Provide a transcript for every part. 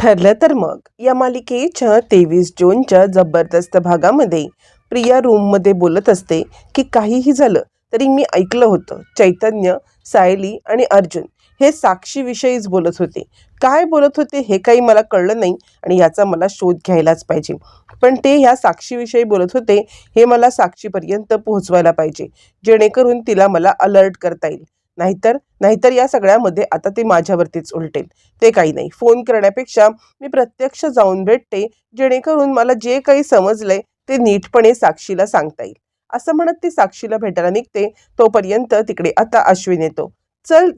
ठरलं तर मग. या मालिकेच्या तेवीस जूनच्या जबरदस्त भागामध्ये प्रिया रूममध्ये बोलत असते की काहीही झालं तरी मी ऐकलं होतं. चैतन्य सायली आणि अर्जुन हे साक्षीविषयीच बोलत होते. काय बोलत होते हे काही मला कळलं नाही आणि याचा मला शोध घ्यायलाच पाहिजे. पण ते ह्या साक्षीविषयी बोलत होते हे मला साक्षीपर्यंत पोहोचवायला पाहिजे. जेणेकरून तिला मला अलर्ट करता येईल. नाहीतर नाहीतर या सगळ्यामध्ये आता ते माझ्यावरतीच उलटेल. ते काही नाही. फोन करण्यापेक्षा मी प्रत्यक्ष जाऊन भेटते जेणेकरून मला जे काही समजलंय ते नीटपणे साक्षीला सांगता येईल. असं म्हणत ती साक्षीला भेटायला निघते. तोपर्यंत तिकडे आता अश्विन येतो. चल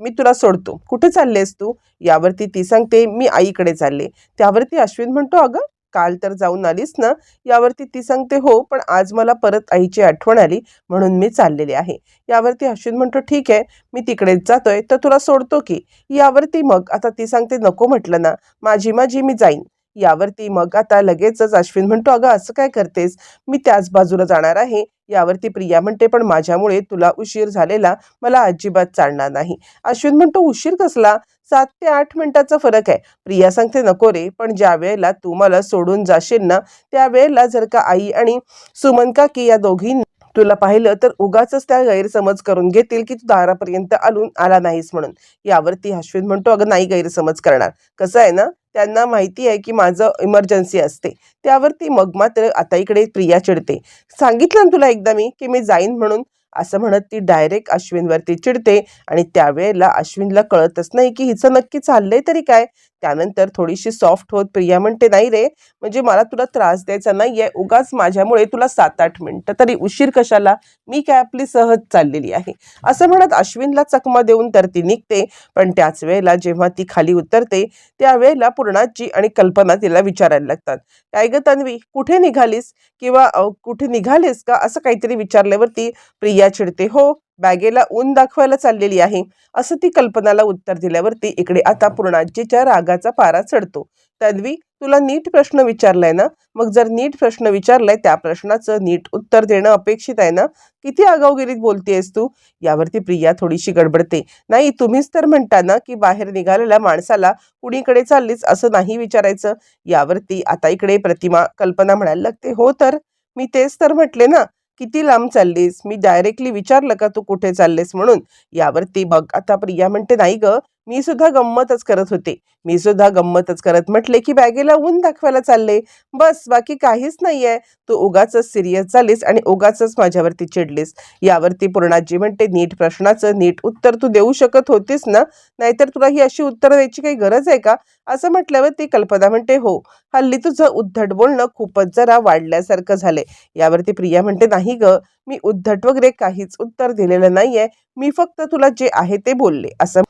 मी तुला सोडतो. कुठे चाललेस तू? यावरती ती सांगते मी आईकडे चालले. त्यावरती अश्विन म्हणतो अगं काल तर जाऊन आलीस ना यावरती ती सांगते हो पण आज मला परत आईची आठवण आली म्हणून मी चाललेले आहे. यावरती अश्विन म्हणतो ठीक आहे मी तिकडेच जातोय तर तुला सोडतो की. यावरती मग आता ती सांगते नको म्हटलं ना माझी माझी मी जाईन. यावरती मग आता लगेचच अश्विन म्हणतो अगं असं काय करतेस? मी त्याच बाजूला जाणार आहे. यावरती प्रिया म्हणते पण माझ्यामुळे तुला उशीर झालेला. मला अजिबात चालणार नाही. अश्विन म्हणतो उशीर कसला? सात ते आठ मिनिटाचा फरक आहे. प्रिया सांगते नको रे पण ज्या वेळेला तू मला सोडून जाशील ना त्यावेळेला जर का आई आणि सुमन काकी या दोघींना तुला पाहिलं तर उगाच त्या गैरसमज करून घेतील की तू दारापर्यंत आलून आला नाहीस म्हणून. यावरती अश्विन म्हणतो अगं नाही गैरसमज करणार. कसं आहे ना त्यांना माहिती आहे की माझं इमर्जन्सी असते. त्यावरती मग मात्र आता इकडे प्रिया चिडते. सांगितलं ना तुला एकदा मी की मी जाईन म्हणून? असं म्हणत ती डायरेक्ट अश्विनवरती चिडते आणि त्यावेळेला अश्विनला कळतच नाही की हिचं नक्की चाललंय तरी काय? त्यानंतर थोडीशी सॉफ्ट होत. प्रिया म्हणते नाही रे म्हणजे मला तुला त्रास द्यायचा नाही आहे. उगाच माझ्यामुळे तुला सात आठ मिनटं तरी उशीर कशाला? मी काय आपली सहज चाललेली आहे. असं म्हणत अश्विनला चकमा देऊन तर ती निघते. पण त्याच वेळेला जेव्हा ती खाली उतरते त्यावेळेला पूर्णाची आणि कल्पना तिला विचारायला लागतात. काय ग तन्वी कुठे निघालीस? किंवा कुठे निघालीस का? असं काहीतरी विचारल्यावरती प्रिया चिडते हो बॅगेला ऊन दाखवायला चाललेली आहे. असं ती कल्पनाला उत्तर दिल्यावरती इकडे आता पूर्णाजीच्या रागाचा पारा चढतो. तन्वी तुला नीट प्रश्न विचारलाय ना? मग जर नीट प्रश्न विचारलाय त्या प्रश्नाचं नीट उत्तर देणं अपेक्षित आहे ना? किती आगाऊगिरीत बोलतेयस तू? यावरती प्रिया थोडीशी गडबडते. नाही तुम्हीच तर म्हणता ना की बाहेर निघालेल्या माणसाला कुणीकडे चाललीस असं नाही विचारायचं? यावरती आता इकडे प्रतिमा कल्पना म्हणायला लागते. हो तर? मी तेच तर म्हटले ना. किती लांब चाललीस? मी डायरेक्टली विचारलं का तू कुठे चाललेस म्हणून? यावरती बघ. आता प्रिया म्हणते नाही ग मी सुद्धा गंमतच करत होते. मी सुद्धा गंमतच करत म्हटले की बॅगेला ऊन दाखवायला चालले. बस बाकी काहीच नाही आहे तू उगाच सिरियस झालीस आणि उगाच माझ्यावरती चिडलीस. यावरती पूर्णाजी म्हणते नीट प्रश्नाचं नीट उत्तर तू देऊ शकत होतीस ना? नाहीतर तुला ही अशी उत्तरं द्यायची काही गरज आहे का? असं म्हटल्यावर ती कल्पना म्हणते हो. हल्ली तुझं उद्धट बोलणं खूपच जरा वाढल्यासारखं झालंय. यावरती प्रिया म्हणते नाही ग. मी उद्धट वगैरे काहीच उत्तर दिलेलं नाहीये. मी फक्त तुला जे आहे ते बोलले. असं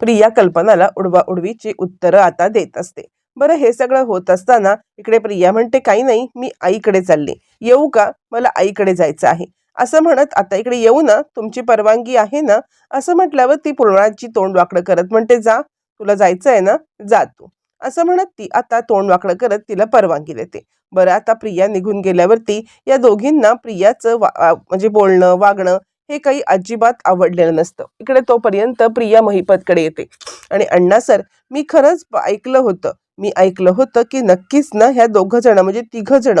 प्रिया कल्पनाला उडवा उडवीची उत्तरं आता देत असते. बरं हे सगळं होत असताना इकडे प्रिया म्हणते काही नाही मी आईकडे चालले. येऊ का? मला आईकडे जायचं आहे. असं म्हणत आता इकडे येऊ ना तुमची परवानगी आहे ना? असं म्हटल्यावर ती पूर्णाची तोंड वाकडं करत म्हणते जा तुला जायचं आहे ना जा तू. असं म्हणत ती आता तोंड वाकडं करत तिला परवानगी देते. बरं आता प्रिया निघून गेल्यावरती या दोघींना प्रियाचं वा म्हणजे बोलणं वागणं हे काही अजिबात आवडलेलं नसतं. इकडे तोपर्यंत प्रिया महिपतकडे येते. आणि अण्णा सर मी खरंच ऐकलं होतं. मी ऐकलं होतं की नक्कीच ना ह्या दोघं जण म्हणजे तिघं जण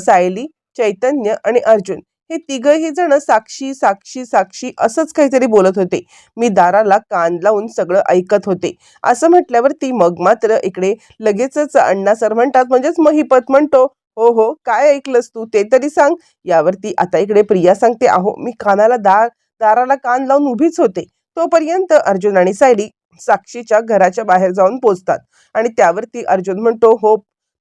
सायली चैतन्य आणि अर्जुन हे तिघही जण साक्षी साक्षी साक्षी असंच काहीतरी बोलत होते. मी दाराला कान लावून सगळं ऐकत होते. असं म्हटल्यावर ती मग मात्र इकडे लगेचच अण्णा सर म्हणतात म्हणजेच महिपत म्हणतो. हो हो काय ऐकलंस तू? ते तरी सांग. यावरती आता इकडे प्रिया सांगते अहो मी कानाला दार दाराला कान लावून उभीच होते. तोपर्यंत अर्जुन आणि सायली साक्षीच्या घराच्या बाहेर जाऊन पोचतात आणि त्यावरती अर्जुन म्हणतो हो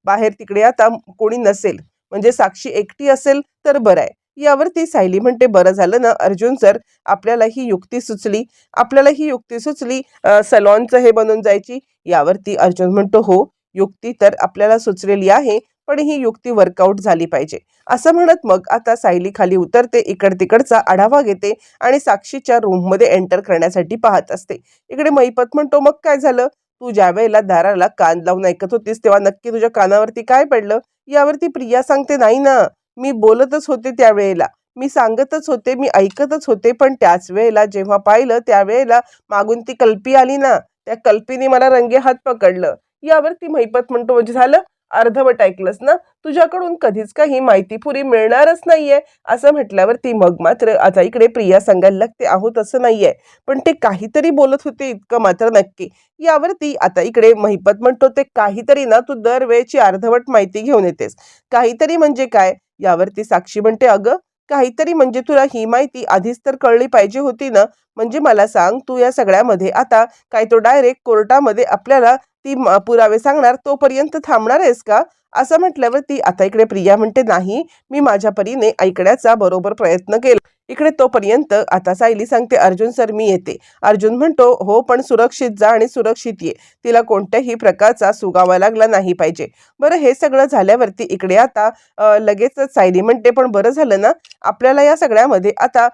बाहेर तिकडे आता कोणी नसेल म्हणजे साक्षी एकटी असेल तर बरं आहे. यावरती सायली म्हणते बरं झालं ना अर्जुन सर आपल्याला ही युक्ती सुचली. आपल्याला ही युक्ती सुचली सलॉनचं हे बनून जायची. यावरती अर्जुन म्हणतो हो युक्ती तर आपल्याला सुचलेली आहे पण ही युक्ती वर्कआउट झाली पाहिजे. असं म्हणत मग आता सायली खाली उतरते इकड तिकडचा आढावा घेते आणि साक्षीच्या रूममध्ये एंटर करण्यासाठी पाहत असते. इकडे मैपत म्हणतो मग काय झालं? तू ज्या वेळेला दाराला कान लावून ऐकत होतीस तेव्हा नक्की तुझ्या कानावरती काय पडलं? यावरती प्रिया सांगते नाही ना मी बोलतच होते त्यावेळेला मी सांगतच होते मी ऐकतच होते पण त्याच वेळेला जेव्हा पाहिलं त्यावेळेला मागून ती कल्पी आली ना त्या कल्पीने मला रंगे हात पकडलं. यावरती महिपत म्हणतो म्हणजे झालं? अर्धवट ऐकलंस ना? तुझ्याकडून कधीच काही माहिती पुरी मिळणारच नाहीये. असं म्हटल्यावरती मग मात्र आता इकडे प्रिया सांगायला लागते आहो तसं नाहीये. पण ते काहीतरी बोलत होते इतकं मात्र नक्की. यावरती आता इकडे महिपत म्हणतो ते काहीतरी ना तू दरवेळेची अर्धवट माहिती घेऊन येतेस. काहीतरी म्हणजे काय? यावरती साक्षी म्हणते अगं काहीतरी म्हणजे तुला ही माहिती आधीच तर कळली पाहिजे होती ना? म्हणजे मला सांग तू या सगळ्यामध्ये आता काय तो डायरेक्ट कोर्टामध्ये आपल्याला ती पुरावे सांगणार तोपर्यंत थांबणार आहेस का? असं म्हटल्यावर ती आता इकडे प्रिया म्हणते नाही मी माझ्या परीने ऐकण्याचा बरोबर प्रयत्न केला. इकडे तोपर्यंत आता सायली सांगते अर्जुन सर मी येते. अर्जुन म्हणतो हो पण सुरक्षित जा आणि सुरक्षित ये. तिला कोणत्याही प्रकारचा सुगावा लागला नाही पाहिजे. बरं हे सगळं झाल्यावरती इकडे आता लगेचच सायली म्हणते पण बरं झालं ना? आपल्याला या सगळ्यामध्ये आता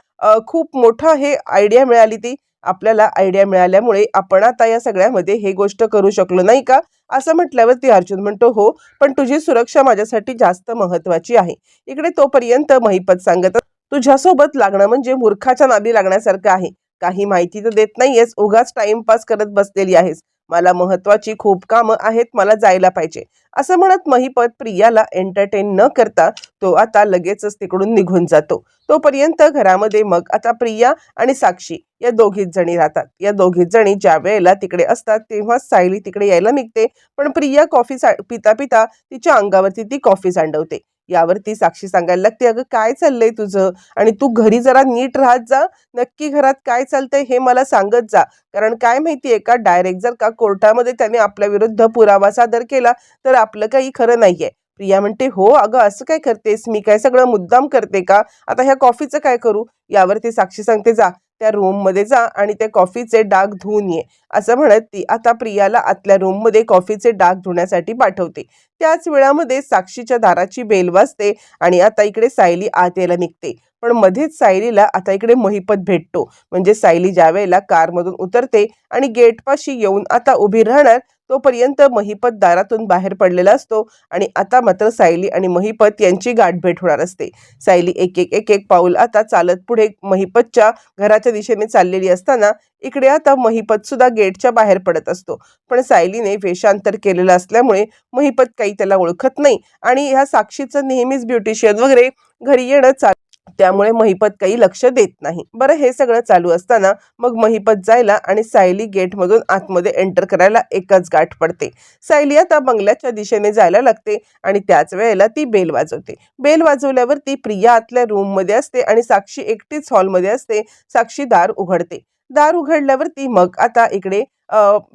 खूप मोठं हे आयडिया मिळाली ती. आपल्याला आयडिया मिळाल्यामुळे आपण आता या सगळ्यामध्ये हे गोष्ट करू शकलो नाही का? असं म्हटल्यावरती अर्जुन म्हणतो हो पण तुझी सुरक्षा माझ्यासाठी जास्त महत्वाची आहे. इकडे तोपर्यंत महिपत सांगत तुझ्यासोबत लागणं म्हणजे मूर्खाच्या नादी लागण्यासारखं आहे. काही माहिती तर देत नाहीयेस. उगाच टाइमपास करत बसलेली आहेस. मला महत्वाची खूप कामं आहेत मला जायला पाहिजे. असं म्हणत महिपत प्रियाला एंटरटेन न करता तो आता लगेचच तिकडून निघून जातो. तोपर्यंत घरामध्ये मग आता प्रिया आणि साक्षी या दोघीच जणी राहतात. या दोघीच जणी ज्या वेळेला तिकडे असतात तेव्हा सायली तिकडे यायला निघते. पण प्रिया कॉफी सा पिता पिता तिच्या अंगावरती ती कॉफी सांडवते. यावरती साक्षी सांगायला लागते अगं काय चाललंय तुझं? आणि तू घरी जरा नीट राहत जा नक्की घरात काय चालतंय हे मला सांगत जा. कारण काय माहितीये का डायरेक्ट जर का कोर्टामध्ये त्याने आपल्या विरुद्ध पुरावा सादर केला तर आपलं काही खरं नाहीये. प्रिया म्हणते हो अगं असं काय करतेस? मी काय सगळं मुद्दाम करते का? आता ह्या कॉफीचं काय करू? यावरती साक्षी सांगते जा त्या रूममध्ये जा आणि त्या कॉफीचे डाग धुवून ये. असं म्हणत ती आता प्रियाला आतल्या रूममध्ये कॉफीचे डाग धुण्यासाठी पाठवते. त्याच वेळामध्ये साक्षीच्या दाराची बेल वाजते आणि आता इकडे सायली आत यायला निघते. पण मध्येच सायलीला आता इकडे महिपत भेटतो. म्हणजे सायली ज्या वेळेला कारमधून उतरते आणि गेटपाशी येऊन आता उभी राहणार तोपर्यंत महिपत दारातून बाहेर पडलेला असतो आणि आता मात्र सायली आणि महिपत यांची गाठभेट होणार असते. सायली एक एक एक एक पाऊल आता चालत पुढे महिपतच्या घराच्या दिशेने चाललेली असताना इकडे आता महिपत सुद्धा गेटच्या बाहेर पडत असतो. पण सायलीने वेषांतर केलेलं असल्यामुळे महिपत काही त्याला ओळखत नाही आणि ह्या साक्षीचं नेहमीच ब्युटिशियन वगैरे घरी येणं चाल त्यामुळे महिपत काही लक्ष देत नाही. बरं हे सगळं चालू असताना मग महिपत जायला आणि सायली गेटमधून आतमध्ये एंटर करायला एकच गाठ पडते. सायली आता बंगल्याच्या दिशेने जायला लागते आणि त्याच वेळेला ती बेल वाजवते. बेल वाजवल्यावर ती प्रिया आतल्या रूममध्ये असते आणि साक्षी एकटीच हॉलमध्ये असते. साक्षी दार उघडते. दार उघडल्यावर ती मग आता इकडे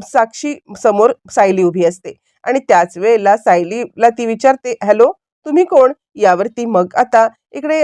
साक्षी समोर सायली उभी असते. आणि त्याच वेळेला सायलीला ती विचारते हॅलो तुम्ही कोण? यावरती मग आता इकडे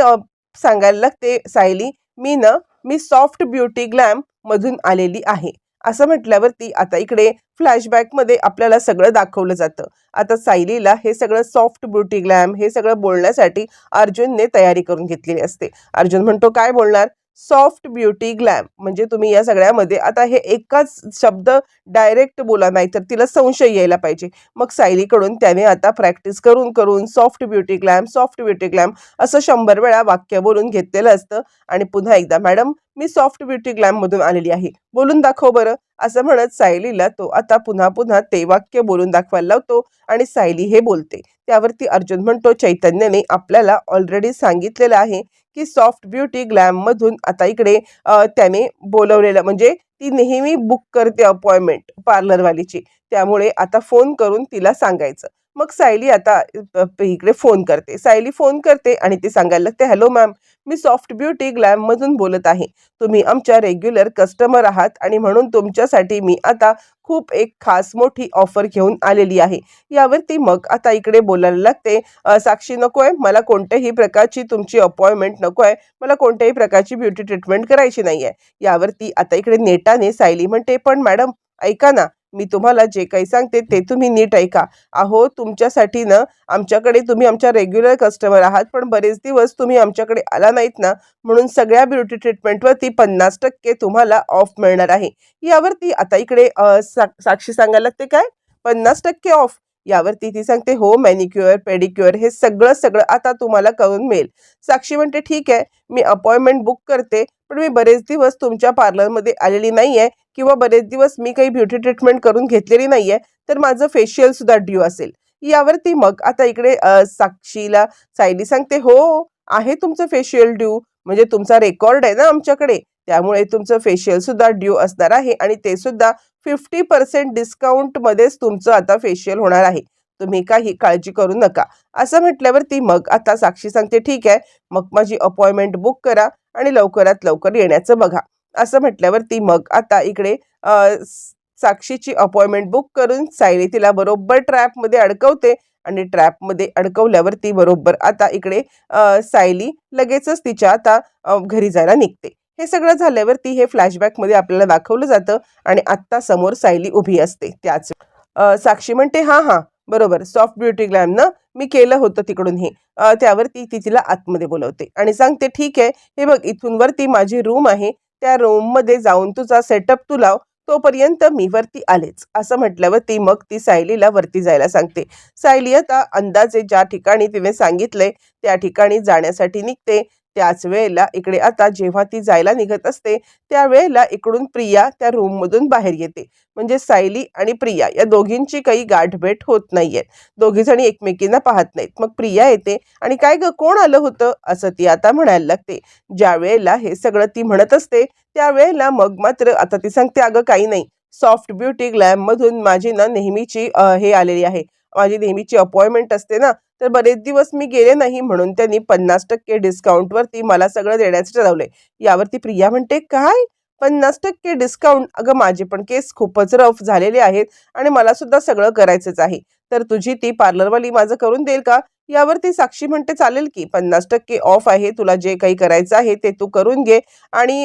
सांगायला लागते सायली मी ना मी सॉफ्ट ब्युटी ग्लॅम मधून आलेली आहे. असं म्हटल्यावरती आता इकडे फ्लॅशबॅकमध्ये आपल्याला सगळं दाखवलं जातं. आता सायलीला हे सगळं सॉफ्ट ब्युटी ग्लॅम हे सगळं बोलण्यासाठी अर्जुनने तयारी करून घेतलेली असते. अर्जुन म्हणतो काय बोलणार? Soft beauty glam. म्हणजे तुम्ही या सगळ्यामध्ये आता हे एकाच शब्द डायरेक्ट बोला नाही तर तिला संशय यायला पाहिजे. मग सायलीकडून त्याने आता प्रॅक्टिस करून करून soft beauty glam soft beauty glam असं शंभर वेळा वाक्य बोलून घेतलेलं असतं. आणि पुन्हा एकदा मॅडम मी सॉफ्ट ब्युटी ग्लॅममधून आलेली आहे. बोलून दाखव बरं. असं म्हणत सायलीला तो आता पुन्हा पुन्हा ते वाक्य बोलून दाखवायला लावतो आणि सायली हे बोलते. त्यावरती अर्जुन म्हणतो चैतन्याने आपल्याला ऑलरेडी सांगितलेलं आहे की सॉफ्ट ब्युटी ग्लॅममधून आता इकडे त्याने बोलवलेलं म्हणजे ती नेहमी बुक करते अपॉइंटमेंट पार्लरवालीची त्यामुळे आता फोन करून तिला सांगायचं. मग सायली आता इकडे फोन करते. सायली फोन करते आणि ती सांगायला लागते हॅलो मॅम मी सॉफ्ट ब्युटी ग्लॅममधून बोलत आहे. तुम्ही आमच्या रेग्युलर कस्टमर आहात आणि म्हणून तुमच्यासाठी मी आता खूप एक खास मोठी ऑफर घेऊन आलेली आहे. यावरती मग आता इकडे बोलायला लागते साक्षी नको आहे मला कोणत्याही प्रकारची तुमची अपॉइंटमेंट नको आहे मला कोणत्याही प्रकारची ब्युटी ट्रीटमेंट करायची नाही आहे यावरती आता इकडे नेटाने सायली म्हणते पण मॅडम ऐका ना मी तुम्हाला जे काही सांगते ते तुम्ही नीट ऐका. अहो तुमच्यासाठी ना आमच्याकडे तुम्ही आमच्या रेग्युलर कस्टमर आहात पण बरेच दिवस तुम्ही आमच्याकडे आला नाहीत ना म्हणून सगळ्या ब्युटी ट्रीटमेंटवरती पन्नास टक्के तुम्हाला ऑफ मिळणार आहे. यावरती आता इकडे सा साक्षी सांगायला लागते काय? पन्नास टक्के ऑफ यावरती ती सांगते हो मॅनिक्युअर पेडिक्युअर हे सगळं सगळं आता तुम्हाला करून मिळेल. साक्षी म्हणते ठीक आहे मी अपॉइंटमेंट बुक करते पण मी बरेच दिवस तुमच्या पार्लरमध्ये आलेली नाही आहे किंवा बरेच दिवस मी काही ब्युटी ट्रीटमेंट करून घेतलेली नाही आहे तर माझं फेशियल सुद्धा ड्यू असेल. यावरती मग आता इकडे साक्षीला सायली सांगते हो आहे तुमचं फेशियल ड्यू म्हणजे तुमचा रेकॉर्ड आहे ना आमच्याकडे त्यामुळे तुमचं फेशियल सुद्धा ड्यू असणार आहे आणि ते सुद्धा फिफ्टी पर्सेंट डिस्काउंटमध्येच तुमचं आता फेशियल होणार आहे. तुम्ही काही काळजी करू नका. असं म्हटल्यावरती मग आता साक्षी सांगते ठीक आहे मग माझी अपॉइंटमेंट बुक करा आणि लवकरात लवकर येण्याचं बघा. असं म्हटल्यावरती मग आता इकडे साक्षीची अपॉइंटमेंट बुक करून सायली तिला बरोबर ट्रॅपमध्ये अडकवते आणि ट्रॅपमध्ये अडकवल्यावरती बरोबर आता इकडे सायली लगेचच तिच्या आता घरी जायला निघते. हे सगळं झाल्यावरती हे फ्लॅशबॅकमध्ये आपल्याला दाखवलं जातं आणि आत्ता समोर सायली उभी असते. त्याच साक्षी म्हणते हां हां बरोबर सॉफ्ट ब्युटी ग्लॅम ना मी केलं होतं तिकडून हे. त्यावरती ती तिला आतमध्ये बोलवते आणि सांगते ठीक आहे हे बघ इथून वरती माझी रूम आहे. त्या रूममध्ये जाऊन तुझा सेटअप तू लाव. तोपर्यंत मी वरती आलेच. असं म्हटल्यावर ती मग ती सायलीला वरती जायला सांगते. सायली आता अंदाजे ज्या ठिकाणी तिने सांगितलंय त्या ठिकाणी जाण्यासाठी निघते. त्याच वेळेला इकडे आता जेव्हा ती जायला निघत असते त्यावेळेला इकडून प्रिया त्या रूममधून बाहेर येते. म्हणजे सायली आणि प्रिया या दोघींची काही गाठभेट होत नाहीये दोघी जणी एकमेकींना पाहत नाहीत. मग प्रिया येते आणि काय ग कोण आलं होतं? असं ती आता म्हणायला लागते. ज्या वेळेला हे सगळं ती म्हणत असते त्यावेळेला मग मात्र आता ती सांगते अगं काही नाही. सॉफ्ट ब्युटी ग्लॅम मधून माझी ना नेहमीची हे आलेली आहे. माझी नेहमीची अपॉइंटमेंट असते ना तर बरेच दिवस मी गेले नाही म्हणून त्यांनी पन्नास टक्के डिस्काउंटवरती मला सगळं देण्याचं ठरवलंय. यावरती प्रिया म्हणते काय? पन्नास टक्के डिस्काउंट? अगं माझे पण केस खूपच रफ झालेले आहेत आणि मला सुद्धा सगळं करायचंच आहे. तर तुझी ती पार्लरवाली माझं करून देईल का? यावरती साक्षी म्हणते चालेल की पन्नास टक्के ऑफ आहे तुला जे काही करायचं आहे ते तू करून घे आणि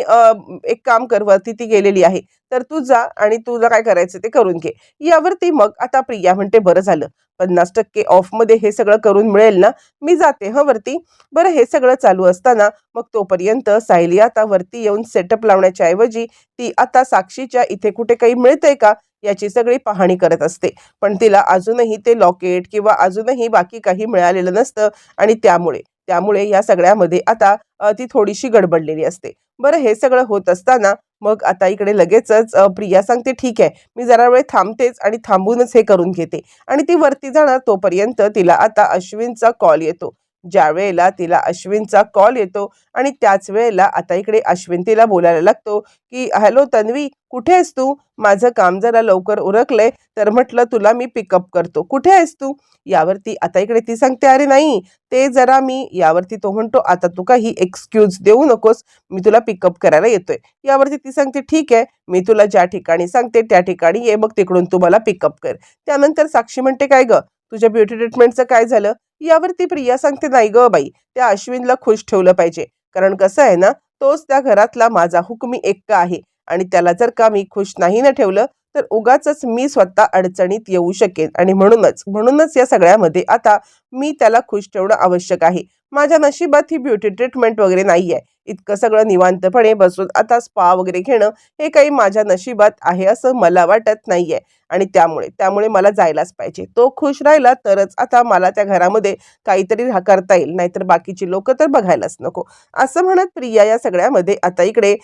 एक काम कर वरती ती गेलेली आहे. तर तू जा आणि तुला काय करायचं ते करून घे. यावरती मग आता प्रिया म्हणते बरं झालं. पन्नास टक्के ऑफमध्ये हे सगळं करून मिळेल ना? मी जाते हं वरती. बरं हे सगळं चालू असताना मग तोपर्यंत सायली आता वरती येऊन सेटअप लावण्याच्या ऐवजी ती आता साक्षीच्या इथे कुठे काही मिळतंय का? याची सगळी पाहणी करत असते. पण तिला अजूनही ते लॉकेट किंवा अजूनही बाकी काही मिळालेलं नसतं आणि त्यामुळे त्यामुळे या सगळ्यामध्ये आता ती थोडीशी गडबडलेली असते. बरं हे सगळं होत असताना मग आता इकडे लगेचच प्रिया सांगते ठीक आहे मी जरा वेळ थांबतेच आणि थांबूनच हे करून घेते. आणि ती वरती जाणार तोपर्यंत तिला आता अश्विनचा कॉल येतो. ज्या वेळेला तिला अश्विनचा कॉल येतो आणि त्याच वेळेला आता इकडे अश्विन तिला बोलायला लागतो की हॅलो तन्वी कुठे आहेस तू? माझं काम जरा लवकर उरकलंय तर म्हटलं तुला मी पिकअप करतो. कुठे आहेस तू? यावरती आता इकडे ती सांगते अरे नाही ते जरा मी यावरती तो म्हणतो आता तू काही एक्सक्यूज देऊ नकोस मी तुला पिकअप करायला येतोय. यावरती ती सांगते ठीक आहे मी तुला ज्या ठिकाणी सांगते त्या ठिकाणी ये मग तिकडून तू मला पिकअप कर. त्यानंतर साक्षी म्हणते काय ग तुझ्या ब्युटी ट्रीटमेंटचं काय झालं? यावरती प्रिया सांगते नाही ग बाई त्या अश्विनला खुश ठेवलं पाहिजे. कारण कसं आहे ना तोच त्या घरातला माझा हुकमी एक आहे. आणि त्याला जर का मी खुश नाही ना ठेवलं तर उगाच मी स्वतः अडचणीत येऊ शकेन. आणि म्हणूनच म्हणूनच या सगळ्यामध्ये आता मी त्याला खुश ठेवणं आवश्यक आहे. माझ्या नशिबात ही ब्युटी ट्रीटमेंट वगैरे नाही आहे इतकं सगळं निवांतपणे बसून आता स्पा वगैरे घेणं हे काही माझ्या नशिबात आहे असं मला वाटत नाही आहे आणि त्यामुळे त्यामुळे मला जायलाच पाहिजे. तो खुश राहिला तरच आता मला त्या घरामध्ये काहीतरी करता येईल. नाहीतर बाकीची लोक तर बघायलाच नको. असं म्हणत प्रिया या सगळ्यामध्ये आता इकडे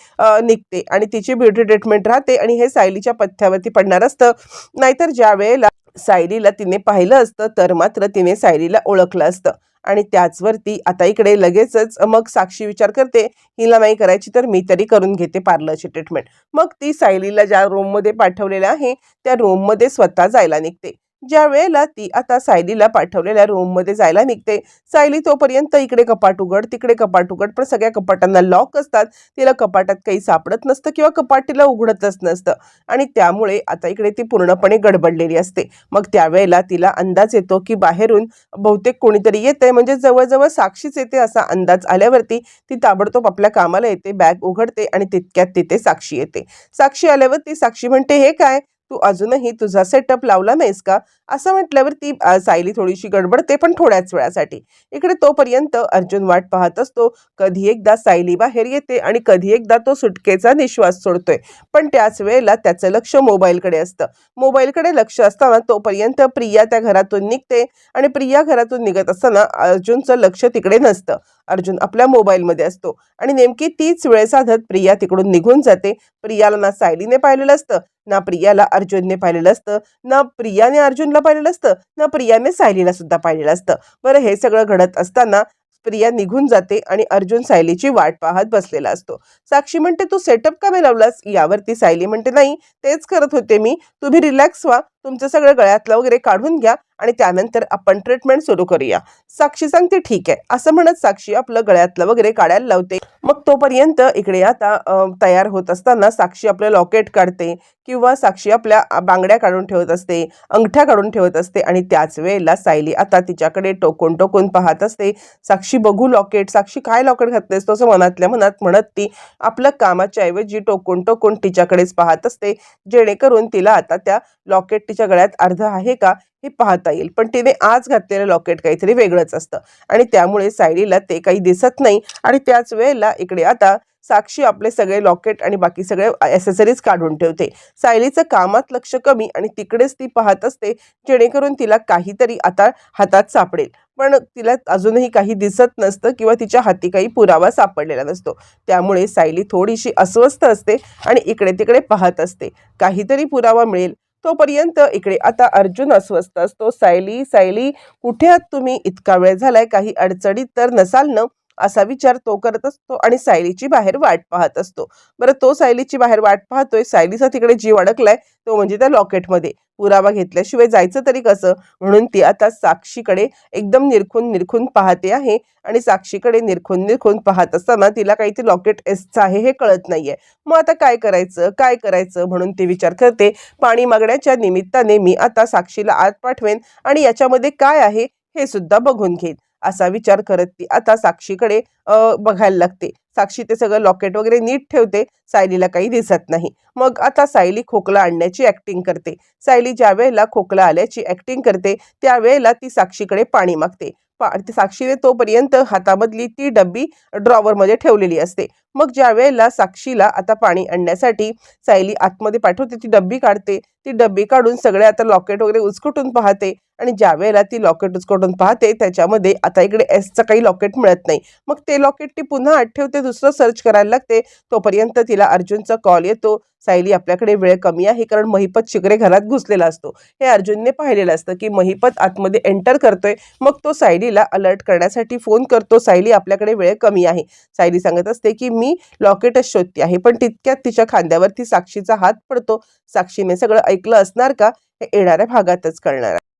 निघते आणि तिची ब्युटी ट्रीटमेंट राहते आणि हे सायलीच्या पथ्यावरती पडणार असतं. नाहीतर ज्या वेळेला सायलीला तिने पाहिलं असतं तर मात्र तिने सायलीला ओळखलं असतं. आणि त्याचवरती आता इकडे लगेचच मग साक्षी विचार करते हिला नाही करायची तर मी तरी करून घेते पार्लरची ट्रीटमेंट मग ती सायलीला ज्या रूममध्ये पाठवलेलं आहे त्या रूममध्ये स्वतः जायला निघते. ज्या वेळेला ती आता सायलीला पाठवलेल्या रूममध्ये जायला निघते सायली तोपर्यंत इकडे कपाट उघड तिकडे कपाट उघड पण सगळ्या कपाटांना लॉक असतात. तिला कपाटात काही सापडत नसतं किंवा कपाट तिला उघडतच नसतं. आणि त्यामुळे आता इकडे ती पूर्णपणे गडबडलेली असते. मग त्यावेळेला तिला अंदाज येतो की बाहेरून बहुतेक कोणीतरी येते म्हणजे जवळजवळ साक्षीच येते असा अंदाज आल्यावरती ती ताबडतोब आपल्या कामाला येते बॅग उघडते आणि तितक्यात तिथे साक्षी येते. साक्षी आल्यावर ती साक्षी म्हणते हे काय? तू अजूनही तुझा सेटअप लावला नाहीस का? असं म्हटल्यावर ती सायली थोडीशी गडबडते पण थोड्याच वेळासाठी. इकडे तोपर्यंत अर्जुन वाट पाहत असतो. कधी एकदा सायली बाहेर येते आणि कधी एकदा तो सुटकेचा निश्वास सोडतोय. पण त्याच वेळेला त्याचं लक्ष मोबाईलकडे असतं. मोबाईलकडे लक्ष असताना तोपर्यंत प्रिया त्या घरातून निघते आणि प्रिया घरातून निघत असताना अर्जुनचं लक्ष तिकडे नसतं. अर्जुन आपल्या मोबाईलमध्ये असतो. आणि नेमकी तीच वेळ साधत प्रिया तिकडून निघून जाते. प्रियाला ना सायलीने पाहिलेलं असतं ना प्रियाला अर्जुनने पाहिलेलं असतं ना प्रियाने अर्जुनला पाहिलेलं असतं ना प्रियाने सायलीला सुद्धा पाहिलेलं असतं. बरं हे सगळं घडत असताना प्रिया निघून जाते आणि अर्जुन सायलीची वाट पाहत बसलेला असतो. साक्षी म्हणते तू सेटअप का नाही लावलास यावरती सायली म्हणते नाही तेच करत होते मी. तुम्ही रिलॅक्स व्हा. तुमचं सगळं गळ्यातलं वगैरे काढून घ्या आणि त्यानंतर आपण ट्रीटमेंट सुरू करूया. साक्षी सांगते ठीक आहे. असं म्हणत साक्षी आपलं गळ्यातलं वगैरे काढायला लावते. मग तोपर्यंत इकडे आता तयार होत असताना साक्षी आपलं लॉकेट काढते किंवा साक्षी आपल्या बांगड्या काढून ठेवत असते अंगठ्या काढून ठेवत असते आणि त्याच वेळेला सायली आता तिच्याकडे टोकून टोकून पाहत असते. साक्षी बघू लॉकेट साक्षी काय लॉकेट घातलेस तसं मनातल्या मनात म्हणत ती आपलं कामाच्या ऐवजी टोकून टोकून तिच्याकडेच पाहत असते. जेणेकरून तिला आता त्या लॉकेट तिच्या गळ्यात अर्ध आहे का हे पाहता येईल. पण तिने आज घातलेलं लॉकेट काहीतरी वेगळंच असतं. आणि त्यामुळे सायलीला ते काही दिसत नाही. आणि त्याच वेळेला इकडे आता साक्षी आपले सगळे लॉकेट आणि बाकी सगळे ॲसेसरीज काढून ठेवते. सायलीचं कामात लक्ष कमी आणि तिकडेच ती पाहत असते जेणेकरून तिला काहीतरी आता हातात सापडेल. पण तिला अजूनही काही दिसत नसतं किंवा तिच्या हाती काही पुरावा सापडलेला नसतो. त्यामुळे सायली थोडीशी अस्वस्थ असते आणि इकडे तिकडे पाहत असते. काहीतरी पुरावा मिळेल. तोपर्यंत इकडे आता अर्जुन अस्वस्थ असतो. सायली सायली कुठे आहात तुम्ही? इतका वेळ झालाय काही अडचणीत तर नसाल ना? असा विचार तो करत असतो आणि सायलीची बाहेर वाट पाहत असतो. बरं तो सायलीची बाहेर वाट पाहतोय सायलीचा तिकडे जीव अडकलाय तो म्हणजे त्या लॉकेटमध्ये. पुरावा घेतल्याशिवाय जायचं तरी कसं? म्हणून ती आता साक्षीकडे एकदम निरखून निरखून पाहते आहे आणि साक्षीकडे निरखून निरखून पाहत असताना तिला काही ते लॉकेट एसचं आहे हे कळत नाहीये. मग आता काय करायचं? काय करायचं? म्हणून ती विचार करते. पाणी मागण्याच्या निमित्ताने मी आता साक्षीला आत पाठवेन आणि याच्यामध्ये काय आहे हे सुद्धा बघून घेईन. असा विचार करत ती आता साक्षीकडे बघायला लागते. साक्षी ते सगळं लॉकेट वगैरे नीट ठेवते. सायलीला काही दिसत नाही. मग आता सायली खोकला आणण्याची ऍक्टिंग करते. सायली ज्या वेळेला खोकला आल्याची ऍक्टिंग करते त्यावेळेला ती साक्षीकडे पाणी मागते. पा ती साक्षीने तोपर्यंत हातामधली ती डब्बी ड्रॉवरमध्ये ठेवलेली असते. मग ज्या वेळेला साक्षीला आता पाणी आणण्यासाठी सायली आतमध्ये पाठवते ती डब्बी काढते. ती डब्बी काढून सगळे आता लॉकेट वगैरे उचकटून पाहते आणि ज्या वेळेला ती लॉकेट उचकटून पाहते त्याच्यामध्ये आता इकडे एसचं काही लॉकेट मिळत नाही. मग ते लॉकेट ती पुन्हा आत ठेवते दुसरं सर्च करायला लागते. तोपर्यंत तिला अर्जुनचा कॉल येतो. सायली आपल्याकडे वेळ कमी आहे कारण महिपत शिकरे घरात घुसलेला असतो. हे अर्जुनने पाहिलेलं असतं की महिपत आतमध्ये एंटर करतोय. मग तो सायलीला अलर्ट करण्यासाठी फोन करतो. सायली आपल्याकडे वेळ कमी आहे. सायली सांगत असते की मी लॉकेटच शोधते आहे. पण तितक्यात तिच्या खांद्यावरती साक्षीचा हात पडतो. साक्षीने सगळं ऐकलं असणार का? हे येणाऱ्या भागातच कळणार आहे.